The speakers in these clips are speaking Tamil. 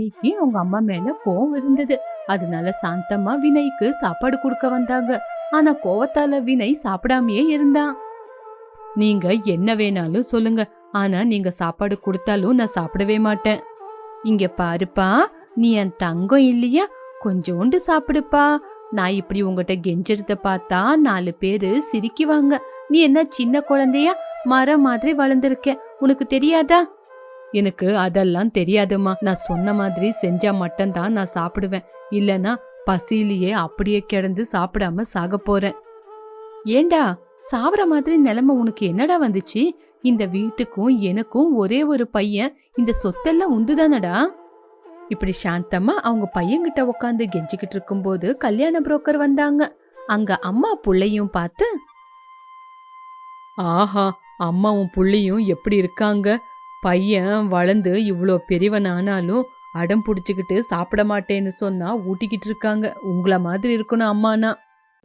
வினய்க்கு அவங்க அம்மா மேல கோவம் இருந்தது. அதனால சாந்தம்மா வினய்க்கு சாப்பாடு கொடுக்க வந்தாங்க. ஆனா கோவத்தால வினய் சாப்பிடாமயே இருந்தான். நீங்க என்ன வேணாலும் சொல்லுங்க. ஆனா நீங்க சாப்பாடு கொடுத்தாலும் நான் சாப்பிடவே மாட்டேன். இங்க பாருப்பா நீ என் தங்கம் இல்லையா? கொஞ்சோண்டு சாப்பிடுப்பா. நான் இப்படி உங்ககிட்ட கெஞ்சிறத பார்த்தா நாலு பேரு சிரிக்குவாங்க. நீ என்ன சின்ன குழந்தையா? மரம் மாதிரி வளர்ந்துருக்க. உனக்கு தெரியாதா? எனக்கு அதெல்லாம் தெரியாதும்மா. நான் சொன்ன மாதிரி செஞ்சா மட்டும்தான் நான் சாப்பிடுவேன். இல்லனா பசியிலேயே அப்படியே கிடந்து சாப்பிடாம சாக போறேன். ஏண்டா? சாவற மாதிரி நிலைமை உனக்கு என்னடா வந்துச்சு? இந்த வீட்டுக்கும் எனக்கும் ஒரே ஒரு பையன். இந்த சொத்தெல்லாம் உண்டுதானடா? இப்படி சாந்தமா அவங்க பையன்கிட்ட உட்காந்து கெஞ்சிக்கிட்டு இருக்கும்போது கல்யாண புரோக்கர் வந்தாங்க. அங்க அம்மா புள்ளையும் பார்த்து ஆஹா அம்மாவும் புள்ளையும் எப்படி இருக்காங்க? பையன் வளர்ந்து இவ்வளோ பெரியவனானாலும் அடம் பிடிச்சிக்கிட்டு சாப்பிட மாட்டேன்னு சொன்னா ஊட்டிக்கிட்டு இருக்காங்க. உங்களை மாதிரி இருக்கணும் அம்மானா.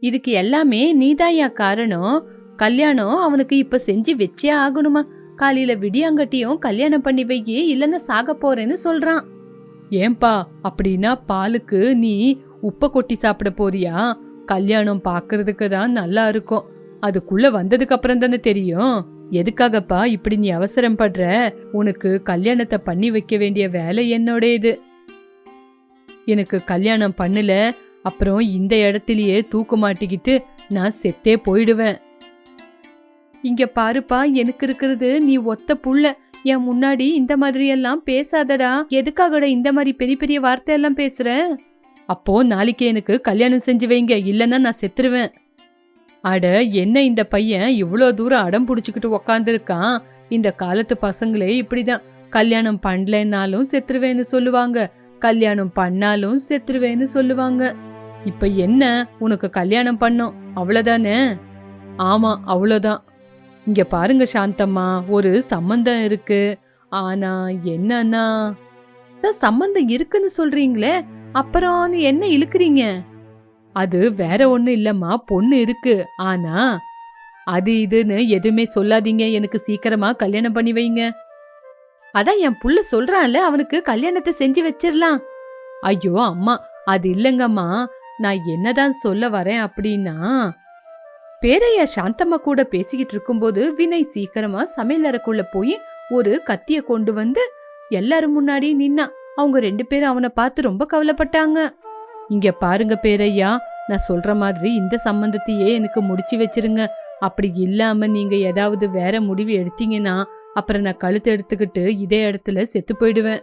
இதுக்கு எல்லாமே நீதாயா காரணம். கல்யாணம் அவனுக்கு இப்ப செஞ்சு வச்சே ஆகணுமா? காலையில விடியாங்கட்டியும் கல்யாணம் பண்ணி வை இல்லைன்னா சாக போறேன்னு சொல்றான். ஏன்பா அப்படின்னா பாலுக்கு நீ உப்ப கொட்டி சாப்பிட போறியா? கல்யாணம் பாக்குறதுக்கு தான் நல்லா இருக்கும். அதுக்குள்ள வந்ததுக்கு அப்புறம் தானே தெரியும். எதுக்காகப்பா இப்படி நீ அவசரம் படுற? உனக்கு கல்யாணத்தை பண்ணி வைக்க வேண்டிய வேலை என்னோட இது. எனக்கு கல்யாணம் பண்ணல அப்புறம் இந்த இடத்துலயே தூக்கு மாட்டிக்கிட்டு நான் செத்தே போயிடுவேன். இங்க பாருப்பா எனக்கு இருக்கிறது நீ ஒத்த புள்ள. என் முன்னாடி இந்த மாதிரி எல்லாம் பேசாதடா. எதுக்காகடா இந்த மாதிரி பெரிய பெரிய வார்த்தை எல்லாம் பேசுற? அப்போ நாளைக்கு எனக்கு கல்யாணம் செஞ்சு வைங்க இல்லைன்னா நான் செத்துருவேன். அட என்ன இந்த பையன்? இவ்வளோ தூரம் அடம் பிடிச்சிக்கிட்டு உக்காந்துருக்கான். இந்த காலத்து பசங்களே இப்படிதான். கல்யாணம் பண்ணலைன்னாலும் செத்துருவேன்னு சொல்லுவாங்க. கல்யாணம் பண்ணாலும் செத்துருவேன்னு சொல்லுவாங்க. இப்ப என்ன? உனக்கு கல்யாணம் பண்ணோம். அவ்வளோதானே ஆமா அவ்வளோதான் இங்க பாருங்க சாந்தம்மா ஒரு சம்பந்தம் இருக்கு. ஆனா என்னன்னா? அதான் சம்பந்தம் இருக்குன்னு சொல்றீங்களே? அப்புறம் என்ன இழுக்குறீங்க? அது வேற ஒன்றும் இல்லைம்மா பொண்ணு இருக்கு. ஆனா அது இதுன்னு எதுவுமே சொல்லாதீங்க. எனக்கு சீக்கிரமா கல்யாணம் பண்ணி வைங்க. அதான் என் புள்ள சொல்றான்ல அவனுக்கு கல்யாணத்தை செஞ்சு வச்சிடலாம் ஐயோ அம்மா அது இல்லைங்கம்மா. நான் என்னதான் சொல்ல வரேன் அப்படின்னா பேரையா சாந்தம்மா கூட பேசிக்கிட்டு இருக்கும்போது வினய் சீக்கிரமா சமையலறைக்குள்ள போய் ஒரு கத்திய கொண்டு வந்து எல்லாரும் முன்னாடி நின்னா. அவங்க ரெண்டு பேரும் அவனை பார்த்து ரொம்ப கவலைப்பட்டாங்க. இங்க பாருங்க பேரையா நான் சொல்ற மாதிரி இந்த சம்பந்தத்தையே எனக்கு முடிச்சு வச்சிருங்க. அப்படி இல்லாம நீங்க ஏதாவது வேற முடிவு எடுத்தீங்கன்னா அப்புறம் நான் கழுத்து எடுத்துக்கிட்டு இதே இடத்துல செத்து போயிடுவேன்.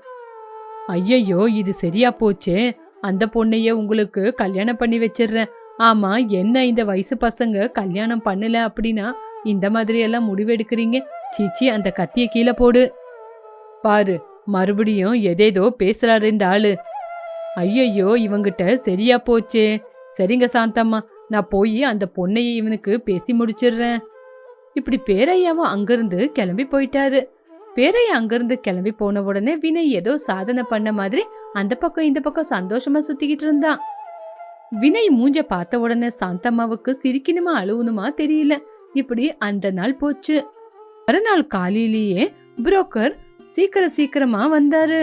ஐயையோ இது சரியா போச்சே. அந்த பொண்ணையே உங்களுக்கு கல்யாணம் பண்ணி வச்சிடுறேன். ஆமா என்ன இந்த வயசு பசங்க கல்யாணம் பண்ணல அப்படின்னா இந்த மாதிரி எல்லாம் முடிவெடுக்கிறீங்க சீச்சி அந்த கத்திய கீழே போடு. பாரு மறுபடியும் எதேதோ பேசுறாரு இந்த ஆளு. ஐயையோ இவங்கிட்ட சரியா போச்சே. சரிங்க சாந்தம்மா. நான் போய் அந்த பொண்ணையை இவனுக்கு பேசி முடிச்சிடுறேன் இப்படி பேரையாவும் அங்கிருந்து கிளம்பி போயிட்டாரு. பேரையா அங்கிருந்து கிளம்பி போன உடனே வினய் ஏதோ சாதனை பண்ண மாதிரி அந்த பக்கம் இந்த பக்கம் சந்தோஷமா சுத்திக்கிட்டு இருந்தான். வினய் மூஞ்ச பார்த்த உடனே சாந்தம்மாவுக்கு சிரிக்கணுமா அழுவணுமா தெரியல. இப்படி அந்த நாள் போச்சு. மறுநாள் காலையிலேயே புரோக்கர் சீக்கிரம் சீக்கிரமா வந்தாரு.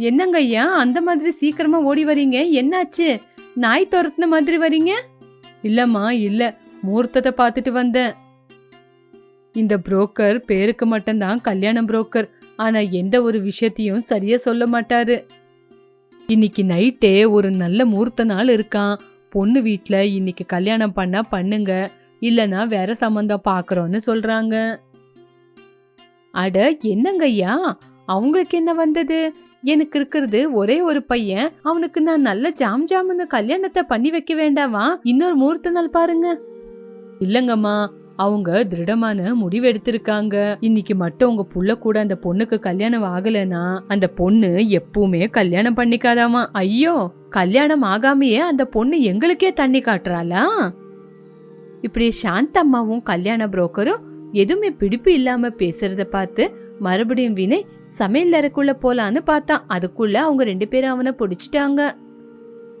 என்னங்க ஐயா? அந்த மாதிரி சீக்கிரமா ஓடி வரீங்க? என்னாச்சு? நாய் துரத்துன மாதிரி வரீங்க? இல்லம்மா இல்ல. முகூர்த்தத்தை பார்த்துட்டு வந்தேன். இந்த புரோக்கர் பேருக்கு மட்டும்தான் கல்யாணம் புரோக்கர். ஆனா எந்த ஒரு விஷயத்தையும் சரியா சொல்ல மாட்டாரு. இன்னைக்கு நைட்டே ஒரு நல்ல முகூர்த்த நாள் இருக்கான். பொண்ணு வீட்டில் இன்னைக்கு கல்யாணம் பண்ணா பண்ணுங்க. இல்லனா வேற சம்பந்தம் பார்க்குறோன்னு சொல்றாங்க. அட என்னங்கய்யா அவங்களுக்கு என்ன வந்தது? எனக்கு இருக்கிறது ஒரே ஒரு பையன். அவனுக்கு நான் நல்ல ஜாம் ஜாமுன்னு கல்யாணத்தை பண்ணி வைக்க வேண்டாமா? இன்னொரு முகூர்த்த நாள் பாருங்க. இல்லங்கம்மா அவங்க திருடமான முடிவு எடுத்திருக்காங்க. இன்னைக்கு மட்டும் உங்க புள்ள கூட அந்த பொண்ணுக்கு கல்யாணம் ஆகலைன்னா அந்த பொண்ணு எப்பவுமே கல்யாணம் பண்ணிக்காதாமா? ஐயோ கல்யாணம் ஆகாமையே அந்த பொண்ணு எங்களுக்கே தண்ணி காட்டுறாளா? இப்படி சாந்தம்மாவும் கல்யாண புரோக்கரும் எதுவுமே பிடிப்பு இல்லாம பேசுறத பார்த்து மறுபடியும் வினை சமையல் அறைக்குள்ள போலான்னு பார்த்தான். அதுக்குள்ள அவங்க ரெண்டு பேரும் அவனை பிடிச்சிட்டாங்க.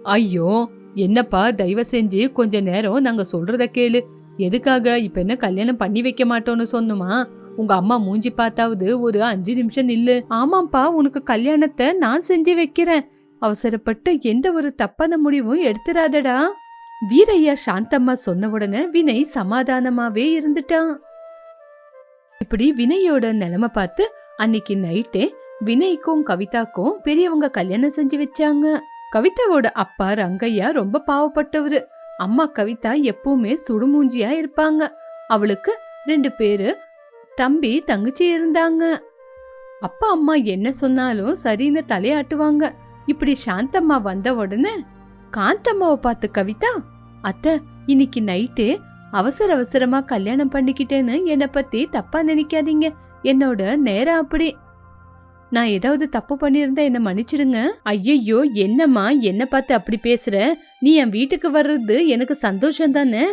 ஐயோ என்னப்பா தயவு செஞ்சு கொஞ்ச நேரம் நாங்க சொல்றத கேளு. எதுக்காக இப்ப என்ன கல்யாணம் பண்ணி வைக்க மாட்டோம்னு சொன்னோமா? உங்க அம்மா மூஞ்சி பார்த்தாவது ஒரு அஞ்சு நிமிஷம் நில்லு. ஆமாப்பா உனக்கு கல்யாணத்தை நான் செஞ்சு வைக்கிறேன். அவசரப்பட்டு எந்த ஒரு தப்பான முடிவும் எடுத்துறாதடா. வீரையா சாந்தம்மா சொன்ன உடனே வினய் சமாதானமாவே இருந்துட்டான். இப்படி வினயோட நிலைமை பார்த்து அன்னைக்கு நைட்டே வினய்க்கும் கவிதாக்கும் பெரியவங்க கல்யாணம் செஞ்சு வச்சாங்க. கவிதாவோட அப்பா ரங்கையா ரொம்ப பாவப்பட்டவரு. அம்மா கவிதா எப்பவுமே சுடுமூஞ்சியா இருப்பாங்க. அவளுக்கு ரெண்டு பேரு தம்பி தங்கச்சி இருந்தாங்க. அப்பா அம்மா என்ன சொன்னாலும் சரின்னு தலையாட்டுவாங்க. இப்படி சாந்தம்மா வந்த உடனே காந்தம்மாவை பார்த்து கவிதா அத்தை இன்னைக்கு நைட்டு அவசர அவசரமா கல்யாணம் பண்ணிக்கிட்டேன்னு என்னை பத்தி தப்பா நினைக்காதீங்க. என்னோட நேரம் அப்படி. நான் ஏதாவது தப்பு பண்ணியிருந்தா என்ன மன்னிச்சிடுங்க. ஐயையோ என்னம்மா என்ன பார்த்து அப்படி பேசுற? நீ என் வீட்டுக்கு வர்றது எனக்கு சந்தோஷம் தானே?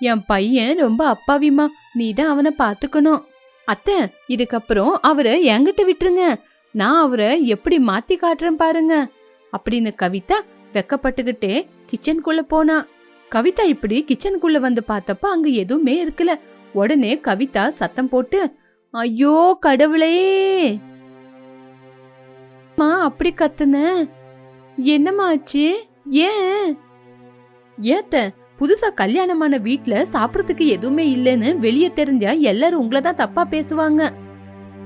என் பையன் ரொம்ப அப்பாவிமா நீ தான் அவனை பார்த்துக்கணும். அத்தை இதுக்கப்புறம் அவரை என்கிட்ட விட்டுருங்க. நான் அவரை எப்படி மாத்தி காட்டுறேன் பாருங்க. அப்படின்னு கவிதா வெக்கப்பட்டுக்கிட்டே கிச்சனுக்குள்ள போனா. கவிதா இப்படி கிச்சனுக்குள்ள வந்து பார்த்தப்ப அங்க எதுவுமே இருக்கல. உடனே கவிதா சத்தம் போட்டு ஐயோ கடவுளே. அம்மா அப்படி கத்துன. என்னம்மா ஆச்சு? ஏன்? ஏத்த புதுசா கல்யாணமான வீட்ல சாப்பிடறதுக்கு எதுவுமே இல்லைன்னு வெளியே தெரிஞ்சா எல்லாரும் உங்களை தான் தப்பா பேசுவாங்க.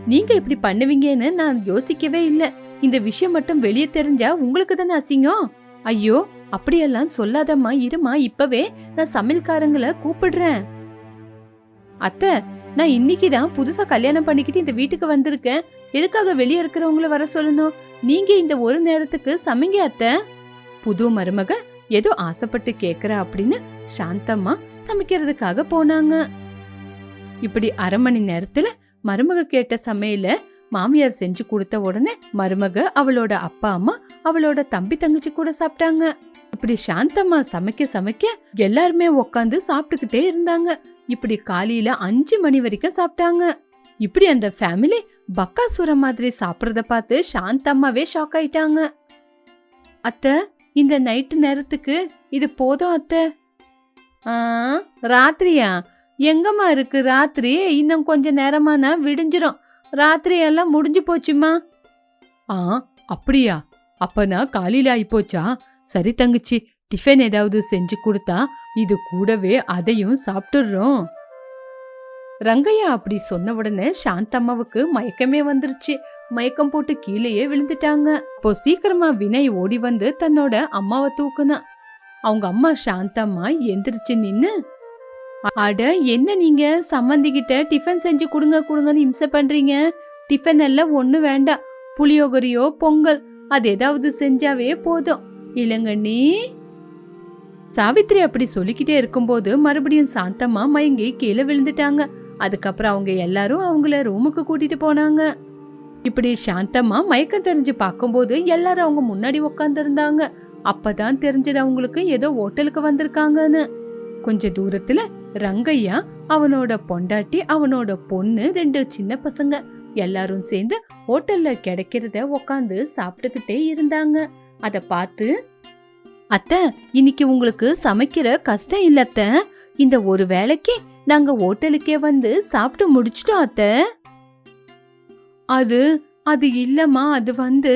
நீங்க இப்படி பண்ணுவீங்கன்னு நான் யோசிக்கவே இல்லை. இந்த விஷயம் மட்டும் வெளியே தெரிஞ்சா உங்களுக்கு தானே அசிங்கம்? ஐயோ அப்படியெல்லாம் சொல்லாதம்மா இருமா இப்பவே நான் சமையல்காரங்களை கூப்பிடுறேன். அத்தை நான் இன்னைக்கு தான் புதுசா கல்யாணம் பண்ணிக்கிட்டு இந்த வீட்டுக்கு வந்திருக்கேன். எதுக்காக வெளியே இருக்கிறவங்கள வர சொல்லணும்? நீங்க இந்த ஒரு நேரத்துக்கு சமைங்க அத்தை. புது மருமக ஏதோ ஆசைப்பட்டு கேட்குறா அப்படின்னு சாந்தம்மா சமைக்கிறதுக்காக போனாங்க. இப்படி அரை மணி நேரத்துல மருமக கேட்ட சமையல மாமியார் செஞ்சு கொடுத்த உடனே மருமக அவளோட அப்பா அம்மா அவளோட தம்பி தங்கச்சி கூட சாப்பிட்டாங்க. இப்படி சாந்தம்மா சமைக்க சமைக்க எல்லாருமே உக்காந்து சாப்பிட்டுக்கிட்டே இருந்தாங்க. இப்படி காலையில அஞ்சு மணி வரைக்கும் சாப்பிட்டாங்க. இப்படி அந்த ஃபேமிலி பக்காசுரம் மாதிரி சாப்பிட்றத பார்த்து சாந்தம்மாவே ஷாக் ஆயிட்டாங்க. அத்தை இந்த நைட்டு நேரத்துக்கு இது போதும் அத்தை? ஆ ராத்திரியா? எங்கம்மா இருக்கு ராத்திரி? இன்னும் கொஞ்ச நேரமானா விடிஞ்சிரும். ராத்திரி எல்லாம் முடிஞ்சு போச்சுமா ஆ அப்படியா? அப்பனா காலையில ஆயிப்போச்சா சரி தங்கச்சி டிஃபன் ஏதாவது செஞ்சு கொடுத்தா இது கூடவே அதையும் சாப்பிட்டுடுறோம் ரங்கையா அப்படி சொன்ன உடனே சாந்தம்மாவுக்கு மயக்கமே வந்துருச்சு. மயக்கம் போட்டு கீழேயே விழுந்துட்டாங்க. இப்போ சீக்கிரமா வினய் ஓடி வந்து தன்னோட அம்மாவை தூக்குனா. அவங்க அம்மா சாந்தம்மா எந்திரிச்சு நின்னு அட என்ன நீங்க? சம்மந்திக்கிட்ட டிஃபன் செஞ்சு கொடுங்க கொடுங்கன்னு இம்சை பண்றீங்க. டிஃபன் எல்லாம் ஒண்ணு வேண்டாம். புளியோகரியோ பொங்கல் அது ஏதாவது செஞ்சாவே போதும். இளங்கண்ணி சாவித்ரி அப்படி சொல்லிக்கிட்டே இருக்கும்போது மறுபடியும் சாந்தம்மா மயங்கி கீழே விழுந்துட்டாங்க. அதுக்கப்புறம் அவங்க எல்லாரும் அவங்கள ரூமுக்கு கூட்டிட்டு போனாங்க. இப்படி சாந்தம்மா மயக்கம் தெரிஞ்சு பார்க்கும்போது எல்லாரும் அவங்க முன்னாடி உட்காந்துருந்தாங்க அப்பதான் தெரிஞ்சது அவங்களுக்கு ஏதோ ஹோட்டலுக்கு வந்திருக்காங்கன்னு. கொஞ்ச தூரத்துல ரங்கையா அவனோட பொண்டாட்டி அவனோட பொண்ணு ரெண்டு சின்ன பசங்க எல்லாரும் சேர்ந்து ஹோட்டல்ல கிடைக்கிறத உக்காந்து சாப்பிட்டுக்கிட்டே இருந்தாங்க. அதை பார்த்து அத்தை இன்னைக்கு உங்களுக்கு சமைக்கிற கஷ்டம் இல்லத்த அத்தை. இந்த ஒரு வேளைக்கு நாங்க ஹோட்டலுக்கே வந்து சாப்பிட்டு முடிச்சிட்டோம் அத்தை. அது அது இல்லம்மா அது வந்து.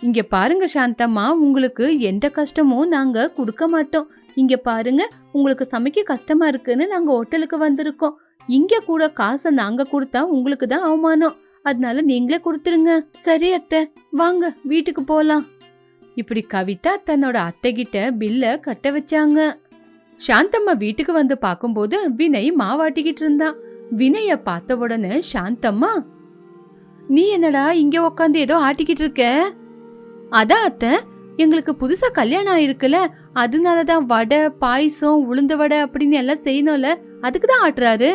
இங்க பாருங்க சாந்தம்மா உங்களுக்கு எந்த கஷ்டமும் நாங்க கொடுக்க மாட்டோம். இங்க பாருங்க உங்களுக்கு சமைக்க கஷ்டமா இருக்குன்னு நாங்க ஹோட்டலுக்கு வந்திருக்கோம். இங்க கூட காசை நாங்க கொடுத்தா உங்களுக்கு தான் அவமானம். அதனால நீங்களே கொடுத்துருங்க. சரி அத்தை வாங்க வீட்டுக்கு போலாம். இப்படி கவிதா தன்னோட அத்தைகிட்ட பில்ல கட்ட வச்சாங்க. சாந்தம்மா வீட்டுக்கு வந்து பார்க்கும்போது வினய் மாவாட்டிக்கிட்டு இருந்தான். வினய பார்த்த உடனே சாந்தம்மா நீ என்னடா இங்க உக்காந்து ஏதோ ஆட்டிக்கிட்டு இருக்க? அதான் அத்தை எங்களுக்கு புதுசா கல்யாணம் ஆயிருக்குல்ல அதனாலதான் வடை பாயசம் உளுந்த வடை அப்படின்னு எல்லாம் செய்யணும்ல அதுக்கு தான் ஆட்டுறாரு.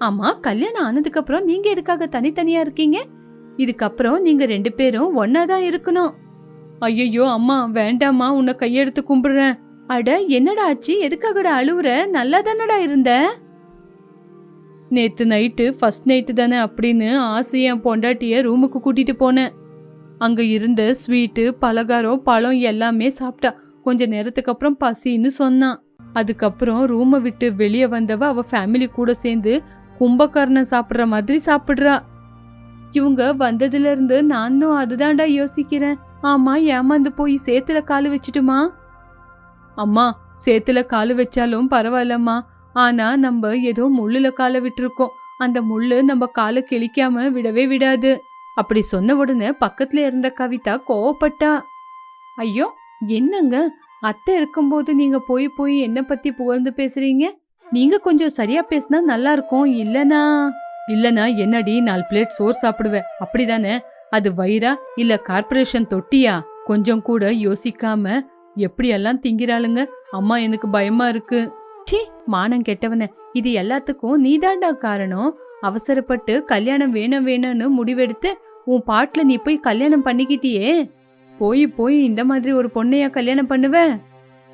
ஆமா கல்யாணம் ஆனதுக்கு அப்புறம் நீங்க எதுக்காக தனித்தனியா இருக்கீங்க? இதுக்கப்புறம் நீங்க ரெண்டு பேரும் ஒன்னாதான் இருக்கணும். ஐயையோ அம்மா வேண்டாம்மா உன்னை கையெடுத்து கும்பிடுறேன். அட என்னடா ஆச்சு? எதுக்காகடா அழுவுற? நல்லா தானடா இருந்த? நேத்து நைட்டு ஃபர்ஸ்ட் நைட்டு தானே அப்படின்னு ஆசையா என் பொண்டாட்டிய ரூமுக்கு கூட்டிட்டு போனேன். அங்க இருந்த ஸ்வீட்டு பலகாரம் பழம் எல்லாமே சாப்பிட்டா. கொஞ்ச நேரத்துக்கு அப்புறம் பசின்னு சொன்னான் அதுக்கப்புறம் ரூமை விட்டு வெளியே வந்தவ அவ ஃபேமிலி கூட சேர்ந்து கும்பகர்ணன் சாப்பிட்ற மாதிரி சாப்பிட்றா. இவங்க வந்ததுல இருந்து நானும் அதுதான்டா யோசிக்கிறேன். ஆமா ஏமாந்து போய் சேத்துல காலு வச்சுட்டுமா? அம்மா சேத்துல காலு வச்சாலும் பரவாயில்லம்மா. ஆனா நம்ம ஏதோ முள்ளுல காலை விட்டுருக்கோம். அந்த முள்ளு நம்ம காலை கிழிக்காம விடவே விடாது. அப்படி சொன்ன உடனே பக்கத்துல இருந்த கவிதா கோவப்பட்டா. ஐயோ என்னங்க? அத்தை இருக்கும்போது நீங்க போய் போய் என்ன பத்தி புகழ்ந்து பேசுறீங்க? நீங்க கொஞ்சம் சரியா பேசினா நல்லா இருக்கும் இல்லனா? இல்லனா என்னடி நாலு பிளேட் சோறு சாப்பிடுவேன். அப்படிதானே? அது வயிறா இல்ல கார்ப்பரேஷன் தொட்டியா? கொஞ்சம் கூட யோசிக்காம எப்படியெல்லாம் திங்கிறாளுங்க? அம்மா எனக்கு பயமா இருக்கு. சி மானம் கெட்டவன. இது எல்லாத்துக்கும் நீதாண்டா காரணம்? அவசரப்பட்டு கல்யாணம் வேணும் வேணும்னு முடிவெடுத்து உன் பாட்டுல நீ போய் கல்யாணம் பண்ணிக்கிட்டியே? போய் போய் இந்த மாதிரி ஒரு பொண்ணையா கல்யாணம் பண்ணுவ?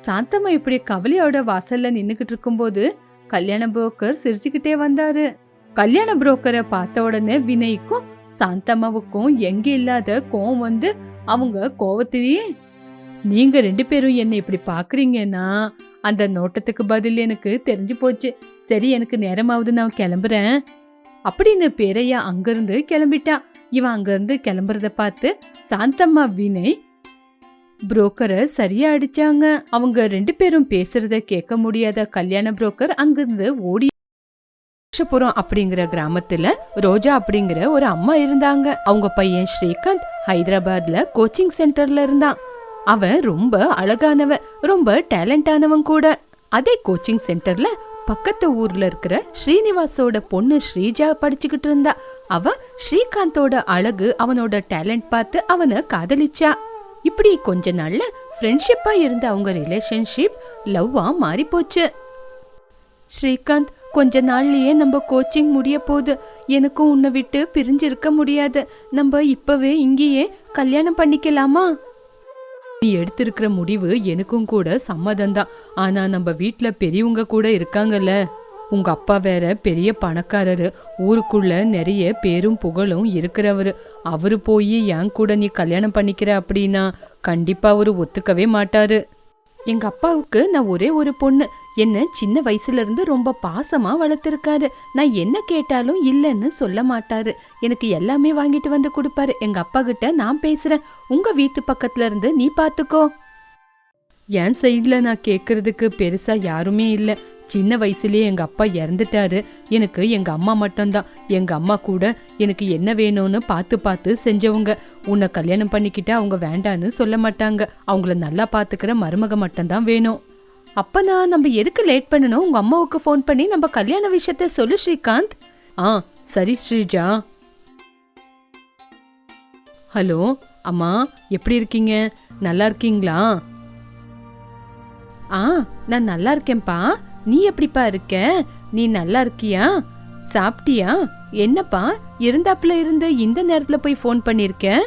சாந்தம்மா இப்படி கவலையோட வாசல்ல நின்னுகிட்டு இருக்கும்போது கல்யாண புரோக்கர் சிரிச்சுக்கிட்டே வந்தாரு. கல்யாண புரோக்கரை பார்த்த உடனே வினய்க்கும் சாந்தம்மாவுக்கும் எங்க இல்லாத கோவம் வந்து அவங்க கோவத்திலேயே? நீங்க ரெண்டு பேரும் என்னை இப்படி பாக்குறீங்கன்னா அந்த நோட்டத்துக்கு பதில் எனக்கு தெரிஞ்சு போச்சு. சரி எனக்கு நேரமாவது நான் கிளம்புறேன். அப்படின்னு பேரையா அங்கிருந்து கிளம்பிட்டா. இவன் அங்கிருந்து கிளம்புறத பார்த்து சாந்தம்மா வினய் புரோக்கரை சரியா அடிச்சாங்க. அவங்க ரெண்டு பேரும் பேசுறத கேட்க முடியாத கல்யாண புரோக்கர் அங்கிருந்து ஓடி லட்சபுரம் அப்படிங்கிற கிராமத்துல ரோஜா அப்படிங்கிற ஒரு அம்மா இருந்தாங்க. அவங்க பையன் ஸ்ரீகாந்த் ஹைதராபாத்ல கோச்சிங் சென்டர்ல இருந்தான். அவன் ரொம்ப அழகானவன் ரொம்ப டேலண்டானவன் கூட. அதே கோச்சிங் சென்டர்ல பக்கத்து ஊர்ல இருக்கிற ஸ்ரீனிவாசோட பொண்ணு ஸ்ரீஜா படிச்சுக்கிட்டு இருந்தா. அவ ஸ்ரீகாந்தோட அழகு அவனோட டேலண்ட் பார்த்து அவனை காதலிச்சா. இப்படி கொஞ்ச நாள்ல ஃப்ரெண்ட்ஷிப்பா இருந்த அவங்க ரிலேஷன்ஷிப் லவ்வா மாறி போச்சு ஸ்ரீகாந்த் கொஞ்ச நாள்லயே நம்ம கோச்சிங் முடிய போகுது. எனக்கும் உன்னை விட்டு பிரிஞ்சு இருக்க முடியாது. நம்ம இப்பவே இங்கேயே கல்யாணம் பண்ணிக்கலாமா? நீ எடுத்திருக்கிற முடிவு எனக்கும் கூட சம்மதம்தான். ஆனா நம்ம வீட்ல பெரியவங்க கூட இருக்காங்கல்ல. உங்க அப்பா வேற பெரிய பணக்காரரு. ஊருக்குள்ள நிறைய பேரும் புகழும் இருக்கிறவரு. அவரு போய் என் கூட நீ கல்யாணம் பண்ணிக்கிற அப்படின்னா கண்டிப்பா அவரு ஒத்துக்கவே மாட்டாரு. எங்க அப்பாவுக்கு நான் ஒரே ஒரு பொண்ணு. என்ன சின்ன வயசுல இருந்து ரொம்ப பாசமா வளர்த்திருக்காரு. நான் என்ன கேட்டாலும் இல்லைன்னு சொல்ல மாட்டாரு. எனக்கு எல்லாமே வாங்கிட்டு வந்து கொடுப்பாரு. எங்க அப்பா கிட்ட நான் பேசுறேன். உங்க வீட்டு பக்கத்துல இருந்து நீ பாத்துக்கோ. என் சைட்ல நான் கேக்குறதுக்கு பெருசா யாருமே இல்லை. சின்ன வயசுலயே எங்க அப்பா இறந்துட்டாரு. எனக்கு எங்க அம்மா மட்டும்தான். எங்க அம்மா கூட எனக்கு என்ன வேணும்னு பார்த்து பார்த்து செஞ்சவங்க. உன்னை கல்யாணம் பண்ணிக்கிட்ட அவங்க வேண்டான்னு சொல்ல மாட்டாங்க. அவங்கள நல்லா பார்த்துக்கிற மருமக மட்டும்தான் வேணும். அப்பனா நம்ம எதுக்கு லேட் பண்ணணும்? உங்க அம்மாவுக்கு ஃபோன் பண்ணி நம்ம கல்யாண விஷயத்த சொல்லு ஸ்ரீகாந்த். ஆ சரி ஸ்ரீஜா. ஹலோ அம்மா எப்படி இருக்கீங்க? நல்லா இருக்கீங்களா? ஆ நான் நல்லா இருக்கேன்ப்பா. நீ எப்படிப்பா இருக்க? நீ நல்லா இருக்கியா? சாப்பிட்டியா? என்னப்பா இருந்தாப்புல இருந்து இந்த நேரத்துல போய் ஃபோன் பண்ணிருக்க?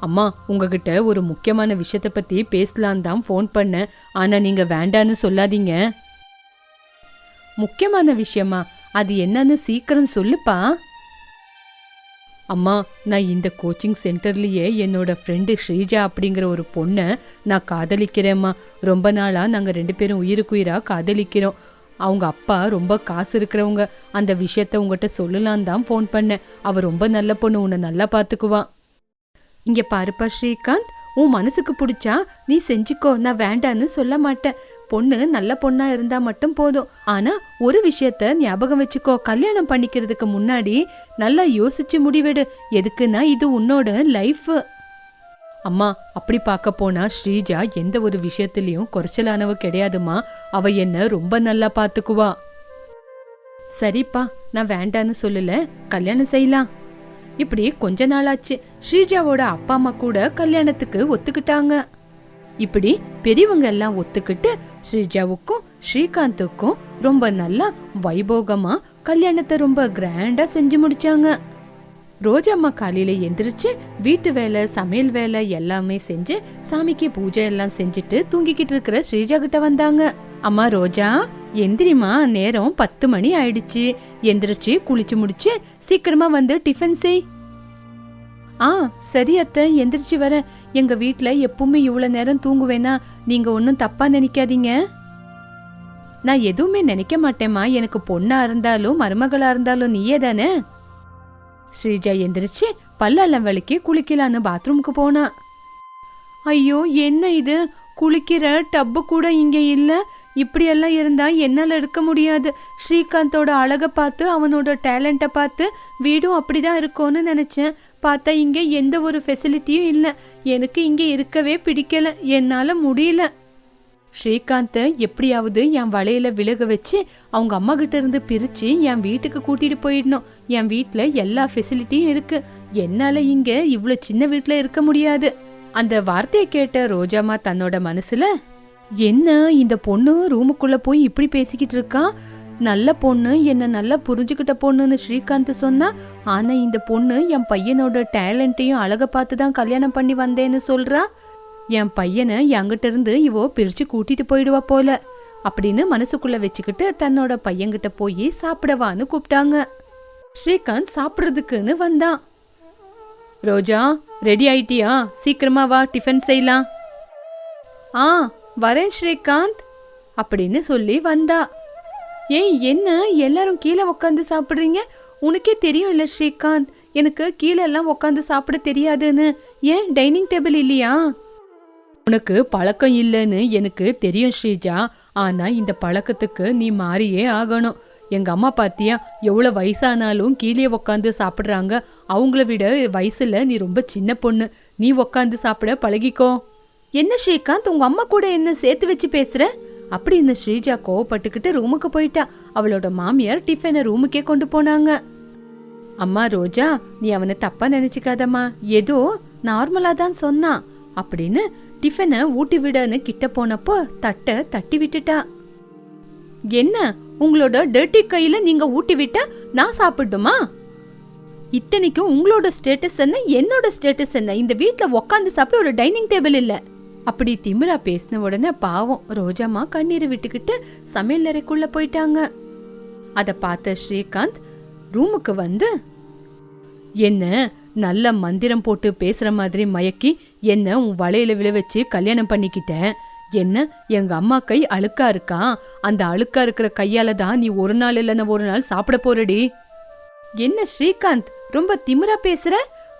அம்மா உங்ககிட்ட ஒரு முக்கியமான விஷயத்தை பத்தி பேசலான் தான் ஃபோன் பண்ணேன். ஆனா நீங்க வேண்டான்னு சொல்லாதீங்க. முக்கியமான விஷயமா? அது என்னன்னு சீக்கிரம் சொல்லுப்பா. அம்மா நான் இந்த கோச்சிங் சென்டர்லேயே என்னோட ஃப்ரெண்டு ஸ்ரீஜா அப்படிங்கிற ஒரு பொண்ணை நான் காதலிக்கிறேம்மா. ரொம்ப நாளாக நாங்கள் ரெண்டு பேரும் உயிருக்குயிராக காதலிக்கிறோம். அவங்க அப்பா ரொம்ப காசு இருக்கிறவங்க. அந்த விஷயத்த உங்ககிட்ட சொல்லலாம் தான் ஃபோன் பண்ணேன். அவள் ரொம்ப நல்ல பொண்ணு உன்னை நல்லா பார்த்துக்குவான் இங்கே பாருப்பா ஸ்ரீகாந்த் உன் மனசுக்கு பிடிச்சா நீ செஞ்சுக்கோ நான் வேண்டான்னு சொல்ல மாட்டேன். பொண்ணு நல்ல பொண்ணா இருந்தா மட்டும் போதும். ஆனா ஒரு விஷயத்த ஞாபகம் வச்சுக்கோ. கல்யாணம் பண்ணிக்கிறதுக்கு முன்னாடி நல்லா யோசிச்சு முடிவெடு. எதுக்குன்னா இது உன்னோட லைஃப் அம்மா அப்படி பார்க்க போனா ஸ்ரீஜா எந்த ஒரு விஷயத்திலயும் குறைச்சலானவ கிடையாதுமா அவ என்ன ரொம்ப நல்லா பாத்துக்குவா சரிப்பா நான் வேண்டான்னு சொல்லல. கல்யாணம் செய்யலாம். இப்படி கொஞ்ச நாளாச்சு. ஸ்ரீஜாவோட அப்பா அம்மா கூட கல்யாணத்துக்கு ஒத்துக்கிட்டாங்க. இப்படி பெரியவங்க எல்லாம் ஒத்துக்கிட்டு ஸ்ரீஜாவுக்கும் ஸ்ரீகாந்துக்கும் ரொம்ப நல்லா வைபோகமா கல்யாணத்தை ரொம்ப கிராண்டா செஞ்சு முடிச்சாங்க. ரோஜாம்மா காலையில எந்திரிச்சு வீட்டு வேலை சமையல் வேலை எல்லாமே செஞ்சு சாமிக்கு பூஜை எல்லாம் செஞ்சுட்டு தூங்கிக்கிட்டு இருக்கிற ஸ்ரீஜா கிட்ட வந்தாங்க. அம்மா ரோஜா எந்திரிமா நேரம் பத்து மணி ஆயிடுச்சு. எந்திரிச்சு குளிச்சு முடிச்சு சீக்கிரமா வந்து டிஃபன் செய். ஆ சரி அத்தை எந்திரிச்சு வரேன் எங்க வீட்ல எப்பவுமே இவ்வளவு நேரம் தூங்குவேனா? நீங்க ஒன்றும் தப்பா நினைக்காதீங்க. நான் எதுவுமே நினைக்க மாட்டேம்மா. எனக்கு பொண்ணா இருந்தாலும் மருமகளா இருந்தாலும் நீயே தானே? ஸ்ரீஜா எந்திரிச்சு பல்லெல்லாம் வலிக்கி குளிக்கலான்னு பாத்ரூமுக்கு போனா. ஐயோ என்ன இது? குளிக்கிற டப்பு கூட இங்க இல்ல. இப்படியெல்லாம் இருந்தா என்னால் இருக்க முடியாது. ஸ்ரீகாந்தோட அழகை பார்த்து அவனோட டேலண்ட்டை பார்த்து வீடும் அப்படிதான் இருக்கும்னு நினைச்சேன். பார்த்தா இங்கே எந்த ஒரு ஃபெசிலிட்டியும் இல்லை. எனக்கு இங்கே இருக்கவே பிடிக்கல. என்னால் முடியல. ஸ்ரீகாந்தை எப்படியாவது என் வலையில விலக வச்சு அவங்க அம்மா கிட்ட இருந்து பிரிச்சு என் வீட்டுக்கு கூட்டிட்டு போயிடணும். என் வீட்டில் எல்லா ஃபெசிலிட்டியும் இருக்கு. என்னால இங்க இவ்வளோ சின்ன வீட்டில் இருக்க முடியாது. அந்த வார்த்தையை கேட்ட ரோஜாமா தன்னோட மனசுல என்ன இந்த பொண்ணு ரூமுக்குள்ள போய் இப்படி பேசிக்கிட்டு இருக்கா? நல்ல பொண்ணு என்ன நல்லா புரிஞ்சுக்கிட்ட பொண்ணுன்னு ஸ்ரீகாந்த் சொன்னா ஆனா இந்த பொண்ணு என் பையனோட டேலண்ட்டையும் அழகை பார்த்து தான் கல்யாணம் பண்ணி வந்தேன்னு சொல்றா. என் பையனை என்கிட்ட இருந்து இவோ பிரிச்சு கூட்டிட்டு போயிடுவா போல. அப்படின்னு மனசுக்குள்ள வச்சுக்கிட்டு தன்னோட பையன்கிட்ட போய் சாப்பிடவான்னு கூப்பிட்டாங்க. ஸ்ரீகாந்த் சாப்பிட்றதுக்குன்னு வந்தான் ரோஜா ரெடி ஆயிட்டியா? சீக்கிரமா வா டிஃபன் செய்யலாம். ஆ வரேன் ஸ்ரீகாந்த் அப்படின்னு சொல்லி வந்தா. ஏய் என்ன? எல்லாரும் கீழே உட்காந்து சாப்பிடுறீங்க? உனக்கே தெரியும் இல்ல ஸ்ரீகாந்த்? எனக்கு கீழே எல்லாம் உட்காந்து சாப்பிட தெரியாதுன்னு. ஏன்? டைனிங் டேபிள் இல்லையா? உனக்கு பழக்கம் இல்லைன்னு எனக்கு தெரியும் ஸ்ரீஜா. ஆனா இந்த பழக்கத்துக்கு நீ மாறியே ஆகணும். எங்க அம்மா பாத்தியா எவ்வளவு வயசானாலும் கீழே உக்காந்து சாப்பிடுறாங்க. அவங்கள விட வயசுல நீ ரொம்ப சின்ன பொண்ணு. நீ உக்காந்து சாப்பிட பழகிக்கோ. என்ன ஸ்ரீகாந்த்? உங்க அம்மா கூட என்ன சேர்த்து வச்சு பேசுற? அப்படி இந்த ஸ்ரீஜா கோவப்பட்டுக்கிட்டு ரூமுக்கு போயிட்டா. அவளோட மாமியார் டிஃபனை ரூமுக்கே கொண்டு போனாங்க. அம்மா ரோஜா நீ அவனை தப்பா நினைச்சுக்காதம்மா. ஏதோ நார்மலா தான் சொன்னான் அப்படின்னு டிஃபனை ஊட்டி விடன்னு கிட்ட போனப்போ தட்டை தட்டி விட்டுட்டா. என்ன உங்களோட டர்ட்டி கையில நீங்க ஊட்டி விட்டா நான் சாப்பிட்டுமா இத்தனைக்கும் உங்களோட ஸ்டேட்டஸ் என்ன என்னோட ஸ்டேட்டஸ் என்ன? இந்த வீட்டில் உக்காந்து சாப்பிட ஒரு டைனிங் டேபிள் இல்லை. அப்படி திமிரா பேசின உடனே பாவம் ரோஜாமா கண்ணீரை விட்டுக்கிட்டு சமையல் அறைக்குள்ள போயிட்டாங்க. அதை பார்த்த ஸ்ரீகாந்த் ரூமுக்கு வந்து? என்ன நல்ல மந்திரம் போட்டு பேசுற மாதிரி மயக்கி என்ன உன் வலையில விழ வச்சு கல்யாணம் பண்ணிக்கிட்டேன். என்ன எங்க அம்மா கை அழுக்கா இருக்கா? அந்த அழுக்கா இருக்கிற கையால தான் நீ ஒரு நாள் இல்லைன்னா ஒரு நாள் சாப்பிட போறடி. என்ன ஸ்ரீகாந்த் ரொம்ப திமிரா பேசுற?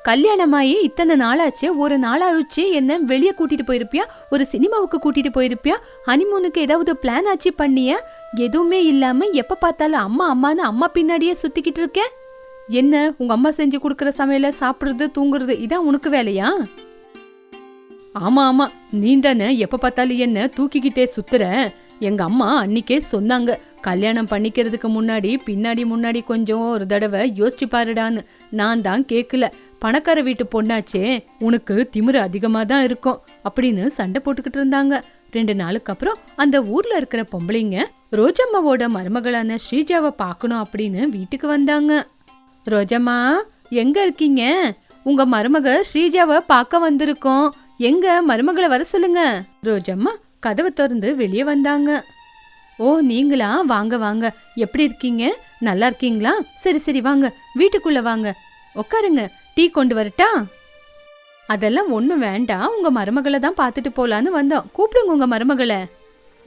கல்யாணமாயி இத்தனை நாளாச்சு ஒரு நாளாச்சு என்ன வெளியே கூட்டிட்டு போயிருப்பியா? ஒரு சினிமாவுக்கு கூட்டிட்டு போயிருப்பியா? ஹனிமூனுக்கு ஏதாவது பிளான் ஆச்சு பண்ணிய? எதுவுமே இல்லாம எப்ப பார்த்தாலும் அம்மா அம்மான்னு அம்மா பின்னாடியே சுத்திக்கிட்டு இருக்கேன் என்ன உங்க அம்மா செஞ்சு கொடுக்குற சமையல சாப்பிடுறது தூங்குறது இதான் உனக்கு வேலையா? ஆமா ஆமா நீ தானே எப்ப பார்த்தாலும் என்ன தூக்கிக்கிட்டே சுத்துற. எங்க அம்மா அன்னிக்கே சொன்னாங்க கல்யாணம் பண்ணிக்கிறதுக்கு முன்னாடி பின்னாடி முன்னாடி கொஞ்சம் ஒரு தடவை யோசிச்சு பாருடான்னு. நான் தான் கேட்கல பணக்கார வீட்டு பொண்ணாச்சே உனக்கு திமிரு அதிகமா தான் இருக்கும் அப்படின்னு சண்டை போட்டுக்கிட்டு இருந்தாங்க. ரெண்டு நாளுக்கு அப்புறம் அந்த ஊர்ல இருக்கிற பொம்பளைங்க ரோஜம்மாவோட மருமகளான ஸ்ரீஜாவை பார்க்கணும் அப்படின்னு வீட்டுக்கு வந்தாங்க. ரோஜம்மா எங்க இருக்கீங்க? உங்க மருமக ஸ்ரீஜாவை பார்க்க வந்திருக்கோம். எங்க? மருமகளை வர சொல்லுங்க. ரோஜம்மா கதவை திறந்து வெளியே வந்தாங்க. ஓ நீங்களா? வாங்க வாங்க. எப்படி இருக்கீங்க? நல்லா இருக்கீங்களா? சரி சரி வாங்க. வீட்டுக்குள்ள வாங்க. உட்காருங்க. டீ கொண்டு வரட்டா? அதெல்லாம் ஒன்றும் வேண்டாம் உங்க மருமகளை தான் பார்த்துட்டு போலான்னு வந்தோம். கூப்பிடுங்க உங்க மருமகளை.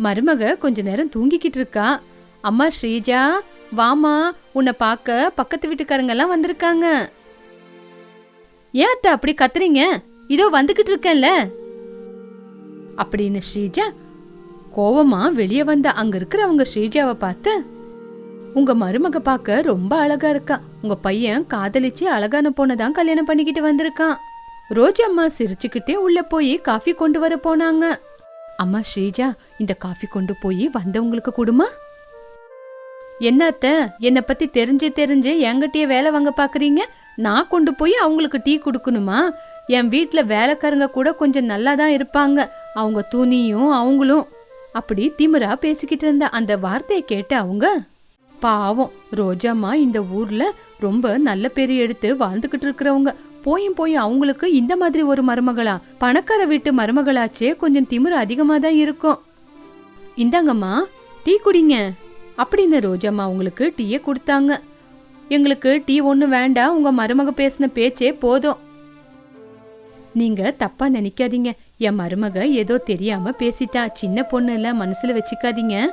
மருமக கொஞ்ச நேரம் தூங்கிக்கிட்டு இருக்கா. அம்மா ஸ்ரீஜா வாமா உன்னை பார்க்க பக்கத்து வீட்டுக்காரங்கெல்லாம் வந்திருக்காங்க. ஏன் அத்தை அப்படி கத்துறீங்க? இதோ வந்துகிட்டு இருக்கேன்ல. அப்படின்னு ஸ்ரீஜா கோவமா வெளியே வந்த. அங்க இருக்கிறவங்க ஸ்ரீஜாவை பார்த்து உங்க மருமக பார்க்க ரொம்ப அழகா இருக்கான் உங்க பையன் காதலிச்சு அழகான பொண்ணதான் கல்யாணம் பண்ணிக்கிட்டு வந்திருக்கான். ரோஜா அம்மா சிரிச்சுக்கிட்டே உள்ள போய் காஃபி கொண்டு வர போனாங்க. அம்மா ஸ்ரீஜா இந்த காஃபி கொண்டு போய் வந்தவங்களுக்கு கொடுமா? என்னத்த என்னை பத்தி தெரிஞ்சு தெரிஞ்சு என்கிட்டயே வேலை வாங்க பாக்குறீங்க நான் கொண்டு போய் அவங்களுக்கு டீ கொடுக்கணுமா? என் வீட்டில் வேலைக்காரங்க கூட கொஞ்சம் நல்லா தான் இருப்பாங்க. அவங்க துணியும் அவங்களும். அப்படி திமிரா பேசிக்கிட்டு இருந்த அந்த வார்த்தையை கேட்டு அவங்க பாவம் ரோஜாம்மா இந்த ஊர்ல ரொம்ப நல்ல பேர் எடுத்து வாழ்ந்துகிட்டு இருக்கிறவங்க. போயும் போய் அவங்களுக்கு இந்த மாதிரி ஒரு மருமகளா? பணக்கார வீட்டு மருமகளாச்சே கொஞ்சம் திமிரு அதிகமா தான் இருக்கும். இந்தாங்கம்மா டீ குடிங்க. அப்படின்னு ரோஜாம்மா அவங்களுக்கு டீயை கொடுத்தாங்க. எங்களுக்கு டீ ஒன்றும் வேண்டாம் உங்க மருமக பேசின பேச்சே போதும். நீங்க தப்பா நினைக்காதீங்க. என் மருமக ஏதோ தெரியாம பேசிட்டா சின்ன பொண்ணு மனசுல வச்சுக்காதீங்க.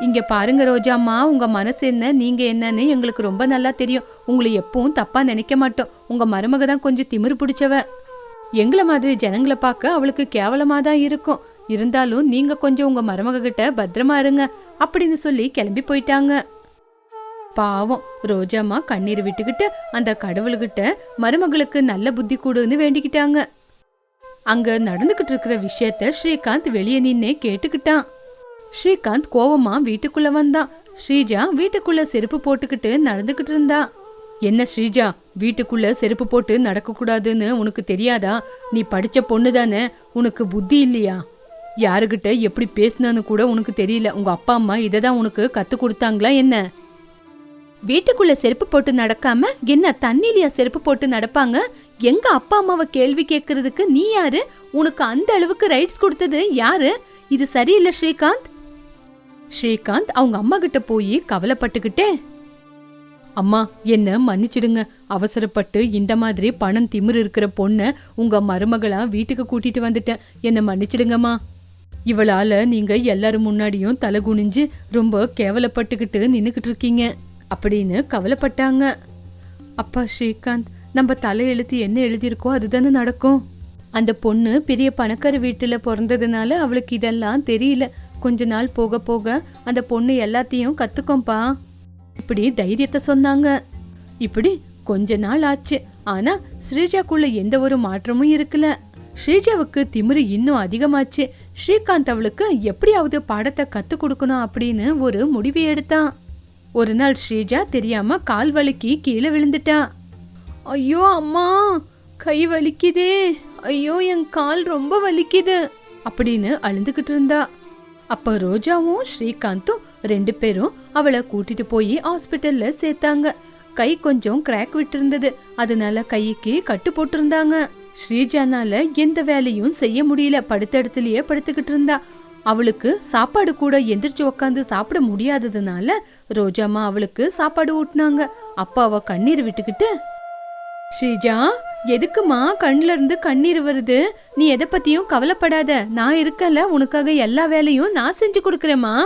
இங்க பாருங்க ரோஜாம்மா உங்க மனசு என்ன நீங்க என்னன்னு எங்களுக்கு ரொம்ப நல்லா தெரியும். உங்களை எப்பவும் தப்பா நினைக்க மாட்டோம். உங்க மருமக தான் கொஞ்சம் திமிரு பிடிச்சவ. எங்களை மாதிரி ஜனங்களை பார்க்க அவளுக்கு கேவலமா தான் இருக்கும். இருந்தாலும் நீங்க கொஞ்சம் உங்க மருமக கிட்ட பத்திரமா இருங்க. அப்படின்னு சொல்லி கிளம்பி போயிட்டாங்க. பாவம் ரோஜாம்மா கண்ணீர் விட்டுக்கிட்டு அந்த கடவுள்கிட்ட மருமகளுக்கு நல்ல புத்தி கூடுன்னு வேண்டிக்கிட்டாங்க. அங்க நடந்துகிட்டு இருக்கிற விஷயத்த ஸ்ரீகாந்த் வெளியே நின்னே கேட்டுக்கிட்டான். ஸ்ரீகாந்த் கோவமா வீட்டுக்குள்ள வந்தான். ஸ்ரீஜா வீட்டுக்குள்ள செருப்பு போட்டுக்கிட்டு நடந்துகிட்டு இருந்தா. என்ன ஸ்ரீஜா வீட்டுக்குள்ள செருப்பு போட்டு நடக்க கூடாதுன்னு உனக்கு தெரியாதா? நீ படிச்ச பொண்ணு தானே உனக்கு புத்தி இல்லையா? யாருகிட்ட எப்படி பேசணும்னு கூட உனக்கு தெரியல. உங்க அப்பா அம்மா இதை தான் உனக்கு கத்து கொடுத்தாங்களா என்ன? வீட்டுக்குள்ள செருப்பு போட்டு நடக்காம என்ன தண்ணிலியா செருப்பு போட்டு நடப்பாங்க? எங்க அப்பா அம்மாவை கேள்வி கேட்கறதுக்கு நீ யாரு? உனக்கு அந்த அளவுக்கு ரைட்ஸ் கொடுத்தது யாரு? இது சரியில்லை ஸ்ரீகாந்த். ஸ்ரீகாந்த் அவங்க அம்மா கிட்ட போய் கவலைப்பட்டுக்கிட்டே. அம்மா என்ன மன்னிச்சிடுங்க. அவசரப்பட்டு இந்த மாதிரி பணம் திமிரு இருக்கிற பொண்ண உங்க மருமகளா வீட்டுக்கு கூட்டிட்டு வந்துட்டேன். என்ன மன்னிச்சிடுங்கம்மா. இவளால நீங்க எல்லாரும் முன்னாடியும் தலை குனிஞ்சு ரொம்ப கேவலப்பட்டுக்கிட்டு நின்னுக்கிட்டு இருக்கீங்க. அப்படின்னு கவலைப்பட்டாங்க. அப்பா ஸ்ரீகாந்த் நம்ம தலையெழுத்து என்ன எழுதியிருக்கோ அதுதானே நடக்கும். அந்த பொண்ணு பெரிய பணக்கார வீட்டில் பிறந்ததுனால அவளுக்கு இதெல்லாம் தெரியல. கொஞ்ச நாள் போக போக அந்த பொண்ணு எல்லாத்தையும் கத்துக்கோம்பா. இப்படி தைரியத்தை சொன்னாங்க. இப்படி கொஞ்ச நாள் ஆச்சு. ஆனா ஸ்ரீஜாக்குள்ள எந்த ஒரு மாற்றமும் இருக்கல. ஸ்ரீஜாவுக்கு திமிரு இன்னும் அதிகமாச்சு. ஸ்ரீகாந்த் அவளுக்கு எப்படியாவது பாடத்தை கற்றுக் கொடுக்கணும் அப்படின்னு ஒரு முடிவு எடுத்தான். ஒரு நாள் ஸ்ரீஜா தெரியாம கால் வலிக்கி கீழே விழுந்துட்டா. ஐயோ அம்மா கை வலிக்குதே. ஐயோ என் கால் ரொம்ப வலிக்குது அப்படின்னு அழுந்துகிட்டு இருந்தா. அப்ப ரோஜாவும் ஸ்ரீகாந்தும் ரெண்டு பேரும் அவளை கூட்டிட்டு போய் ஹாஸ்பிட்டல்ல சேர்த்தாங்க. கை கொஞ்சம் கிராக் விட்டிருந்தது. அதனால கைக்கு கட்டு போட்டிருந்தாங்க. ஸ்ரீஜானால எந்த வேலையும் செய்ய முடியல. படுத்த இடத்துலயே படுத்துக்கிட்டு இருந்தா. அவளுக்கு சாப்பாடு கூட எந்திரிச்சு உக்காந்து சாப்பிட முடியாததுனால ரோஜாமா அவளுக்கு சாப்பாடு ஊட்டினாங்க. அப்பா அவ கண்ணீர் விட்டுக்கிட்டு ஸ்ரீஜா எதுக்குமா கண்ணுல இருந்து கண்ணீர் வருது? நீ எதை பத்தியும் கவலைப்படாத. நான் இருக்கல உனக்காக எல்லா வேலையும் நான் செஞ்சு கொடுக்குறேம்மா.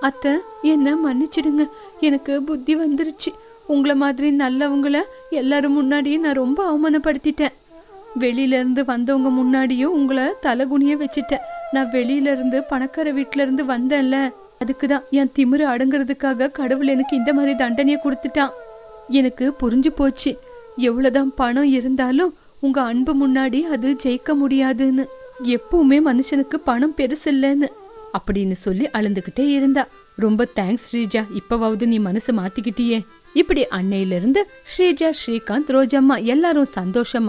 அத்தை என்ன மன்னிச்சிடுங்க. எனக்கு புத்தி வந்துருச்சு. உங்களை மாதிரி நல்லவங்கள எல்லாரும் முன்னாடியும் நான் ரொம்ப அவமானப்படுத்திட்டேன். வெளியில இருந்து வந்தவங்க முன்னாடியும் உங்களை தலகுனிய வச்சுட்டேன். நான் வெளியில இருந்து பணக்கார வீட்ல இருந்து வந்தேன்ல. அதுக்கு தான் என் திமிரு அடங்குறதுக்காக கடவுள் எனக்கு இந்த மாதிரி தண்டனையை கொடுத்துட்டான். எனக்கு புரிஞ்சு போச்சு. எவ்வளோதான் பணம் இருந்தாலும் உங்க அன்பு முன்னாடி அது ஜெயிக்க முடியாதுன்னு. எப்பவுமே மனுஷனுக்கு பணம் பெருசில்லைன்னு அப்படின்னு சொல்லி அழுந்துகிட்டே இருந்தா. ரொம்ப தேங்க்ஸ் ஸ்ரீஜா. இப்பவாவது நீ மனசு மாத்திக்கிட்டியே. இப்படி அன்னையிலிருந்து ஸ்ரீஜா ஸ்ரீகாந்த் ரோஜம்மா எல்லாரும் சந்தோஷமா